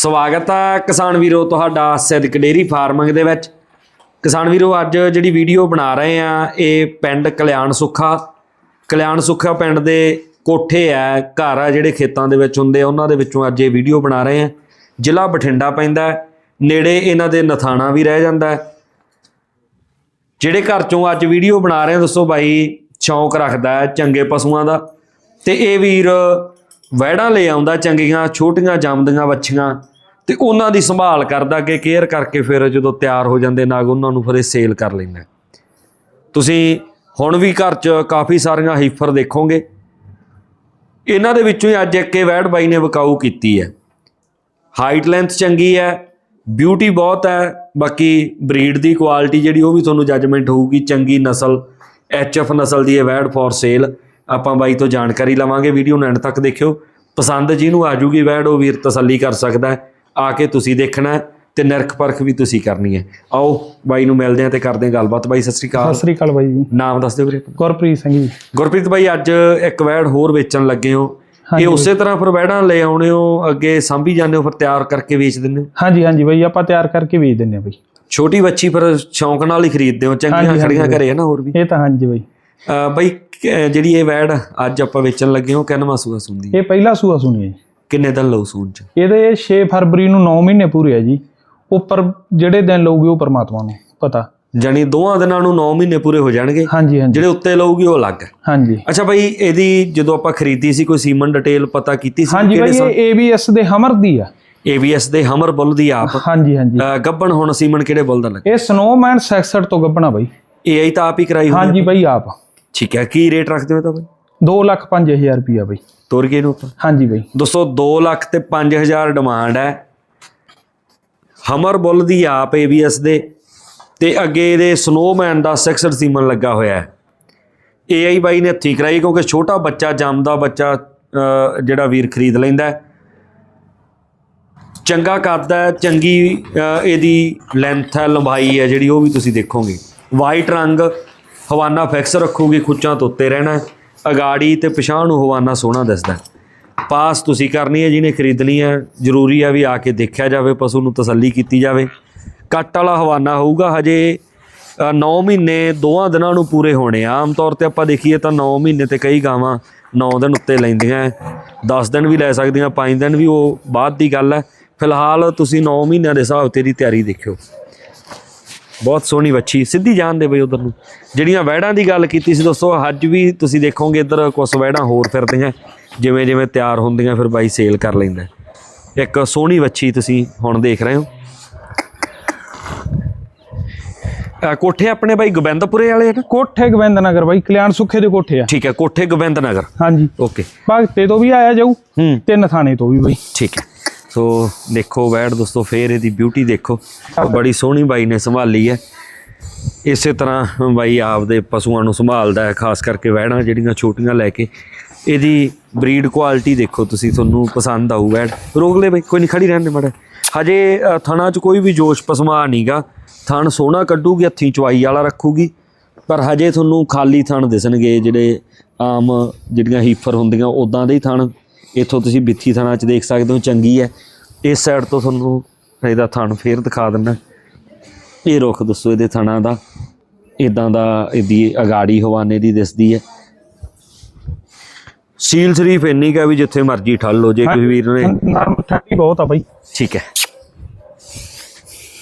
ਸਵਾਗਤ ਹੈ ਕਿਸਾਨ ਵੀਰੋ ਤੁਹਾਡਾ ਸਿੱਧਕ ਡੇਰੀ ਫਾਰਮਿੰਗ ਦੇ ਵਿੱਚ। ਕਿਸਾਨ ਵੀਰੋ, ਅੱਜ ਜਿਹੜੀ ਵੀਡੀਓ ਬਣਾ ਰਹੇ ਆ, ਇਹ ਪਿੰਡ ਕਲਿਆਣ ਸੁੱਖਾ। ਕਲਿਆਣ ਸੁੱਖਾ ਪਿੰਡ ਦੇ ਕੋਠੇ ਆ, ਘਰ ਆ ਜਿਹੜੇ ਖੇਤਾਂ ਦੇ ਵਿੱਚ ਹੁੰਦੇ ਆ, ਉਹਨਾਂ ਦੇ ਵਿੱਚੋਂ ਅੱਜ ਇਹ ਵੀਡੀਓ ਬਣਾ ਰਹੇ ਆ। ਜ਼ਿਲ੍ਹਾ ਬਠਿੰਡਾ ਪੈਂਦਾ ਨੇੜੇ ਇਹਨਾਂ ਦੇ ਨਥਾਣਾ ਵੀ ਰਹਿ ਜਾਂਦਾ ਜਿਹੜੇ ਘਰ ਚੋਂ ਅੱਜ ਵੀਡੀਓ ਬਣਾ ਰਹੇ ਆ, ਦੱਸੋ ਬਾਈ, ਸ਼ੌਂਕ ਰੱਖਦਾ ਚੰਗੇ ਪਸ਼ੂਆਂ ਦਾ। ਤੇ ਇਹ ਵੀਰ ਵਹਿੜਾਂ ਲੈ ਆਉਂਦਾ ਚੰਗੀਆਂ, ਛੋਟੀਆਂ ਜੰਮਦੀਆਂ ਵੱਛੀਆਂ ਤੇ ਉਹਨਾਂ ਦੀ ਸੰਭਾਲ ਕਰਦਾ ਕਿ ਕੇਅਰ ਕਰਕੇ ਫਿਰ ਜਦੋਂ ਤਿਆਰ ਹੋ ਜਾਂਦੇ ਨਾਗ, ਉਹਨਾਂ ਨੂੰ ਫਿਰ ਇਹ ਸੇਲ ਕਰ ਲੈਂਦਾ। ਤੁਸੀਂ ਹੁਣ ਵੀ ਘਰ 'ਚ ਕਾਫੀ ਸਾਰੀਆਂ ਹੀਫਰ ਦੇਖੋਗੇ। ਇਹਨਾਂ ਦੇ ਵਿੱਚੋਂ ਹੀ ਅੱਜ ਇੱਕ ਇਹ ਵੈੜ ਬਾਈ ਨੇ ਵਿਕਾਊ ਕੀਤੀ ਹੈ। ਹਾਈਟ ਲੈਂਥ ਚੰਗੀ ਹੈ ਬਿਊਟੀ ਬਹੁਤ ਹੈ, ਬਾਕੀ ਬਰੀਡ ਦੀ ਕੁਆਲਿਟੀ ਜਿਹੜੀ ਉਹ ਵੀ ਤੁਹਾਨੂੰ ਜੱਜਮੈਂਟ ਹੋਊਗੀ, ਚੰਗੀ ਨਸਲ ਐਚਐਫ ਨਸਲ ਦੀ ਹੈ ਵੈੜ ਫॉर ਸੇਲ ਆਪਾਂ ਬਾਈ ਤੋਂ ਜਾਣਕਾਰੀ ਲਵਾਂਗੇ ਵੀਡੀਓ ਨੂੰ ਐਂਡ ਤੱਕ ਦੇਖਿਓ। ਪਸੰਦ ਜਿਹਨੂੰ ਆ ਜੂਗੀ ਵੈੜ ਉਹ ਵੀਰ ਤਸੱਲੀ ਕਰ ਸਕਦਾ ਆ ਕੇ ਤੁਸੀਂ ਦੇਖਣਾ ਤੇ ਨਿਰਖ ਪਰਖ ਵੀ ਤੁਸੀਂ ਕਰਨੀ ਹੈ। ਆਓ ਬਾਈ ਨੂੰ ਮਿਲਦੇ ਹਾਂ ਤੇ ਕਰਦੇ ਹਾਂ ਗੱਲਬਾਤ। ਬਾਈ ਸਤਿ ਸ੍ਰੀ ਅਕਾਲ। ਸਤਿ ਸ੍ਰੀ ਅਕਾਲ ਬਾਈ ਜੀ। ਨਾਮ ਦੱਸ ਦਿਓ ਵੀਰੇ। ਗੁਰਪ੍ਰੀਤ ਸਿੰਘ ਜੀ। ਗੁਰਪ੍ਰੀਤ ਬਾਈ ਅੱਜ ਇੱਕ ਵੈੜ ਹੋਰ ਵੇਚਣ ਲੱਗੇ ਹੋ। ਇਹ ਉਸੇ ਤਰ੍ਹਾਂ ਫਿਰ ਵੈੜਾਂ ਲੈ ਆਉਣੇ ਹੋ ਅੱਗੇ ਸਾਂਭੀ ਜਾਂਦੇ ਹੋ ਫਿਰ ਤਿਆਰ ਕਰਕੇ ਵੇਚ ਦਿੰਦੇ ਹੋ? ਹਾਂਜੀ ਹਾਂਜੀ ਬਾਈ ਆਪਾਂ ਤਿਆਰ ਕਰਕੇ ਵੇਚ ਦਿੰਨੇ ਆ ਬਾਈ। ਛੋਟੀ ਬੱਚੀ ਫਿਰ ਸ਼ੌਂਕ ਨਾਲ ਹੀ ਖਰੀਦਦੇ ਹੋ ਚੰਗੀਆਂ ਖੜੀਆਂ। ਘਰੇ ਹੈ ਨਾ ਹੋਰ ਵੀ? ਇਹ ਤਾਂ ਹਾਂਜੀ ਬਾਈ। ਬਈ ਜਿਹੜੀ ਇਹ ਵੈੜ ਅੱਜ ਆਪਾਂ ਵੇਚਣ ਲੱਗੇ ਹੋ ਕਿੰਨਵਾਂ ਸੂਆ ਸੁੰਦੀ ਇਹ ਪਹਿਲਾ ਸੂਆ ਸੁਣੀ ਕਿੰਨੇ ਦਿਨ ਲਊ ਸੂਣ ਚ? ਇਹਦੇ 6 ਫਰਵਰੀ ਨੂੰ 9 ਮਹੀਨੇ ਪੂਰੇ ਆ ਜੀ। ਉੱਪਰ ਜਿਹੜੇ ਦਿਨ ਲਊਗੀ ਉਹ ਪਰਮਾਤਮਾ ਨੂੰ ਪਤਾ। ਜਾਣੀ ਦੋਹਾਂ ਦਿਨਾਂ ਨੂੰ 9 ਮਹੀਨੇ ਪੂਰੇ ਹੋ ਜਾਣਗੇ? ਹਾਂਜੀ ਹਾਂਜੀ। ਜਿਹੜੇ ਉੱਤੇ ਲਊਗੀ ਉਹ ਅਲੱਗ ਹਾਂਜੀ। ਅੱਛਾ ਬਈ ਇਹਦੀ ਜਦੋਂ ਆਪਾਂ ਖਰੀਦੀ ਸੀ ਕੋਈ ਸੀਮਨ ਡਿਟੇਲ ਪਤਾ ਕੀਤੀ ਸੀ ਹਾਂਜੀ ਬਾਈ ਇਹ ABS ਦੇ ਹਮਰ ਦੀ ਆ। ਏਬੀਐਸ ਦੇ ਹਮਰ ਬੁੱਲ ਦੀ ਆਪ। ਹਾਂਜੀ ਹਾਂਜੀ। ਗੱਬਣ ਹੁਣ ਸੀਮਨ ਕਿਹੜੇ ਬੁੱਲ ਦਾ ਲੱਗਾ? ਇਹ ਸਨੋਮੈਨ 66 ਤੋਂ ਗੱਬਣਾ ਇਹ ਆਈ ਤਾਂ ਆਪ ਹੀ ਕਰਾਈ ਹੋਈ। ਹਾਂਜੀ ਬਾਈ ਆਪ। ਠੀਕ ਹੈ ਕੀ ਰੇਟ ਰੱਖਦੇ ਹੋ ਤਾਂ ਬਈ? 2 ਲੱਖ 5000 ਰੁਪਿਆ ਬਾਈ। ਤੋਰ ਗਏ ਨੂੰ ਆਪਾਂ। ਹਾਂਜੀ ਬਾਈ। ਦੋਸਤੋ 2 ਲੱਖ ਤੇ 5000 ਡਿਮਾਂਡ ਹੈ। ਹਮਰ ਬੁੱਲ ਦੀ ਆਪ ਏਬੀਐਸ ਦੇ ਤੇ ਅੱਗੇ ਇਹਦੇ ਸਨੋਮੈਨ ਦਾ 66 ਸੀਮਨ ਲੱਗਾ ਹੋਇਆ ਹੈ। ਏਆਈ ਬਾਈ ਨੇ ਹੱਥੀਂ ਕਰਾਈ ਕਿਉਂਕਿ ਛੋਟਾ ਬੱਚਾ ਜੰਮਦਾ ਬੱਚਾ ਜਿਹੜਾ ਵੀਰ ਖਰੀਦ ਲੈਂਦਾ। ਚੰਗਾ ਹੈ ਚੰਗੀ ਇਹਦੀ ਲੈਂਥ ਹੈ ਲੰਬਾਈ ਹੈ ਜਿਹੜੀ ਉਹ ਵੀ ਤੁਸੀਂ ਦੇਖੋਗੇ। ਵਾਈਟ ਰੰਗ ਹਵਾਨਾ ਫਿਕਸ ਰੱਖੋਗੇ, ਖੁੱਚਾਂ ਤੋਂ ਉੱਤੇ ਰਹਿਣਾ ਹੈ। ਅਗਾੜੀ ਤੇ ਪਿਛਾਂਹ ਨੂੰ ਹਵਾਨਾ ਸੋਹਣਾ ਦਿਸਦਾ ਪਾਸ ਤੁਸੀਂ ਕਰਨੀ ਹੈ, ਜਿਹਨੇ ਖਰੀਦਣੀ ਹੈ, ਜ਼ਰੂਰੀ ਹੈ ਵੀ ਆ ਕੇ ਦੇਖਿਆ ਜਾਵੇ, ਪਸ਼ੂ ਨੂੰ ਤਸੱਲੀ ਕੀਤੀ ਜਾਵੇ। ਕੱਟ ਵਾਲਾ ਹਵਾਨਾ ਹੋਊਗਾ ਹਜੇ 9 ਮਹੀਨੇ ਦੋਆਂ ਦਿਨਾਂ ਨੂੰ ਪੂਰੇ ਹੋਣੇ ਆ। ਆਮ ਤੌਰ ਤੇ ਆਪਾਂ ਦੇਖੀਏ ਤਾਂ 9 ਮਹੀਨੇ ਤੇ ਕਈ ਗਾਵਾਂ 9 ਦਿਨ ਉੱਤੇ ਲੈਂਦੀਆਂ 10 ਦਿਨ ਵੀ ਲੈ ਸਕਦੀਆਂ 5 ਦਿਨ ਵੀ ਉਹ ਬਾਅਦ ਦੀ ਗੱਲ ਹੈ। ਫਿਲਹਾਲ ਤੁਸੀਂ 9 ਮਹੀਨਿਆਂ ਦੇ ਹਿਸਾਬ ਤੇ ਦੀ ਤਿਆਰੀ ਦੇਖਿਓ। ਬਹੁਤ ਸੋਹਣੀ ਵੱਛੀ ਸਿੱਧੀ ਜਾਣ ਦੇ ਬਈ ਉਧਰ ਨੂੰ। ਜਿਹੜੀਆਂ ਵੈੜਾਂ ਦੀ ਗੱਲ ਕੀਤੀ ਸੀ ਦੋਸਤੋ ਅੱਜ ਵੀ ਤੁਸੀਂ ਦੇਖੋਗੇ ਇੱਧਰ ਕੁਝ ਵੈੜਾਂ ਹੋਰ ਫਿਰਦੀਆਂ। ਜਿਵੇਂ ਜਿਵੇਂ ਤਿਆਰ ਹੁੰਦੀਆਂ ਫਿਰ ਬਾਈ ਸੇਲ ਕਰ ਲੈਂਦਾ। ਇੱਕ ਸੋਹਣੀ ਵੱਛੀ ਤੁਸੀਂ ਹੁਣ ਦੇਖ ਰਹੇ ਹੋ। ਕੋਠੇ ਆਪਣੇ ਬਾਈ ਗੋਬਿੰਦਪੁਰੇ ਵਾਲੇ ਆ ਨਾ? ਕੋਠੇ ਗੋਬਿੰਦ ਨਗਰ ਬਾਈ ਕਲਿਆਣ ਸੁੱਖੇ ਦੇ ਕੋਠੇ ਆ। ਠੀਕ ਹੈ ਕੋਠੇ ਗੋਬਿੰਦ ਨਗਰ ਹਾਂਜੀ। ਓਕੇ। ਭਗਤੇ ਤੋਂ ਵੀ ਆਇਆ ਜਾਊ ਹੂੰ। ਤੇ ਨਥਾਣੇ ਤੋਂ ਵੀ ਬਾਈ। ਠੀਕ ਹੈ। ਸੋ ਦੇਖੋ ਵੈੜ ਦੋਸਤੋ ਫੇਰ ਇਹਦੀ ਬਿਊਟੀ ਦੇਖੋ। ਬੜੀ ਸੋਹਣੀ ਬਾਈ ਨੇ ਸੰਭਾਲੀ ਹੈ। ਇਸੇ ਤਰ੍ਹਾਂ ਬਾਈ ਆਪਦੇ ਪਸ਼ੂਆਂ ਨੂੰ ਸੰਭਾਲਦਾ ਹੈ ਖਾਸ ਕਰਕੇ ਵੈੜਾਂ ਜਿਹੜੀਆਂ ਛੋਟੀਆਂ ਲੈ ਕੇ। ਇਹਦੀ ਬਰੀਡ ਕੁਆਲਿਟੀ ਦੇਖੋ ਤੁਸੀਂ ਤੁਹਾਨੂੰ ਪਸੰਦ ਆਊ ਵੈੜ। ਰੋਕ ਲੈ ਬਈ ਕੋਈ ਨਹੀਂ ਖੜੀ ਰਹਿਣ ਦੇ ਮੜਾ ਹਜੇ ਅ, ਥਣਾ 'ਚ ਕੋਈ ਵੀ ਜੋਸ਼ ਪਸਮਾ ਨਹੀਂਗਾ ਥਣ ਸੋਹਣਾ ਕੱਢੂਗੀ ਹੱਥੀਂ ਚਵਾਈ ਵਾਲਾ ਰੱਖੂਗੀ। ਪਰ ਹਜੇ ਤੁਹਾਨੂੰ ਖਾਲੀ ਥਣ ਦਿਸਣਗੇ ਜਿਹੜੇ ਆਮ ਜਿਹੜੀਆਂ ਹੀਫਰ ਹੁੰਦੀਆਂ ਉਦਾਂ ਦੇ ਹੀ ਥਣ। ਇੱਥੋਂ ਤੁਸੀਂ ਬਿੱਥੀ ਥਣਾ 'ਚ ਦੇਖ ਸਕਦੇ ਹੋ ਚੰਗੀ ਹੈ। ਇਸ ਸਾਈਡ ਤੋਂ ਤੁਹਾਨੂੰ ਇਹਦਾ ਥਣ ਫੇਰ ਦਿਖਾ ਦਿੰਦਾ। ਇਹ ਰੁੱਖ ਦੱਸੋ ਇਹਦੇ ਥਣਾ ਦਾ। ਇਦਾਂ ਦਾ ਇਹਦੀ ਅਗਾੜੀ ਹਵਾਨੇ ਦੀ ਦਿਸਦੀ ਹੈ। ਸੀਲ ਸ਼ਰੀਫ ਇੰਨੀ ਕਾ ਵੀ ਜਿੱਥੇ ਮਰਜ਼ੀ ਠੱਲ ਹੋ ਜੇ ਕੋਈ ਵੀਰ ਨੇ ਠੱਡੀ ਬਹੁਤ ਆ ਬਾਈ। ਠੀਕ ਹੈ।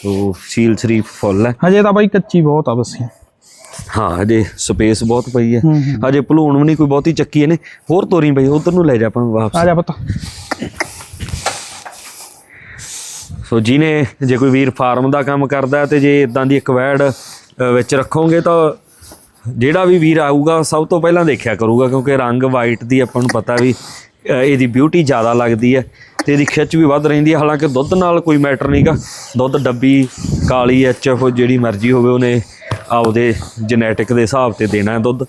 ਉਹ ਸੀਲ ਸ਼ਰੀਫ ਫੁੱਲ ਹੈ। ਹਜੇ ਤਾਂ ਬਾਈ ਕੱਚੀ ਬਹੁਤ ਆ ਬੱਸੀ। ਹਾਂ ਹਜੇ ਸਪੇਸ ਬਹੁਤ ਪਈ ਹੈ। ਹਜੇ ਭਲੂਣ ਵੀ ਨਹੀਂ ਕੋਈ ਬਹੁਤੀ ਚੱਕੀ ਇਹਨੇ। ਹੋਰ ਤੋਰੀ ਬਈ ਉਧਰ ਨੂੰ ਲੈ ਜਾ ਆਪਾਂ ਵਾਪਸ। ਆ ਜਾ ਪੁੱਤ। ਸੋ ਜਿਹਨੇ ਜੇ ਕੋਈ ਵੀਰ ਫਾਰਮ ਦਾ ਕੰਮ ਕਰਦਾ ਤੇ ਜੇ ਇਦਾਂ ਦੀ ਇੱਕ ਵੈੜ ਅ, ਵਿੱਚ ਰੱਖੋਗੇ ਤਾਂ ਜਿਹੜਾ ਵੀ ਵੀਰ ਆਊਗਾ ਸਭ ਤੋਂ ਪਹਿਲਾਂ ਦੇਖਿਆ ਕਰੂਗਾ ਕਿਉਂਕਿ ਰੰਗ ਵਾਈਟ ਦੀ ਆਪਾਂ ਨੂੰ ਪਤਾ ਵੀ ਇਹਦੀ ਬਿਊਟੀ ਜ਼ਿਆਦਾ ਲੱਗਦੀ ਹੈ ਤੇ ਇਹਦੀ ਖਿੱਚ ਵੀ ਵੱਧ ਰਹਿੰਦੀ ਹੈ। ਹਾਲਾਂਕਿ ਦੁੱਧ ਨਾਲ ਕੋਈ ਮੈਟਰ ਨਹੀਂਗਾ ਦੁੱਧ ਡੱਬੀ ਕਾਲੀ ਐਚਐਫ ਜਿਹੜੀ ਮਰਜ਼ੀ ਹੋਵੇ ਉਹਨੇ ਆਪਦੇ ਜੈਨੇਟਿਕ ਦੇ ਹਿਸਾਬ ਤੇ ਦੇਣਾ ਦੁੱਧ।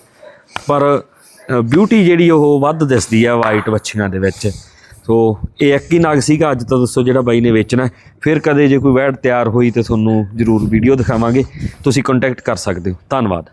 ਪਰ ਬਿਊਟੀ ਜਿਹੜੀ ਉਹ ਵੱਧ ਦਿਸਦੀ ਹੈ ਵਾਈਟ ਵੱਛੀਆਂ ਦੇ ਵਿੱਚ। ਸੋ, ਇਹ ਇੱਕ ਹੀ ਨਗ ਸੀਗਾ, ਅੱਜ ਤਾਂ ਦੱਸੋ ਜਿਹੜਾ ਬਾਈ ਨੇ ਵੇਚਣਾ ਫਿਰ ਕਦੇ ਜੇ ਕੋਈ ਵੈੜ ਤਿਆਰ ਹੋਈ ਤੇ ਤੁਹਾਨੂੰ ਜ਼ਰੂਰ ਵੀਡੀਓ ਦਿਖਾਵਾਂਗੇ। ਤੁਸੀਂ ਕੰਟੈਕਟ ਕਰ ਸਕਦੇ ਹੋ। ਧੰਨਵਾਦ।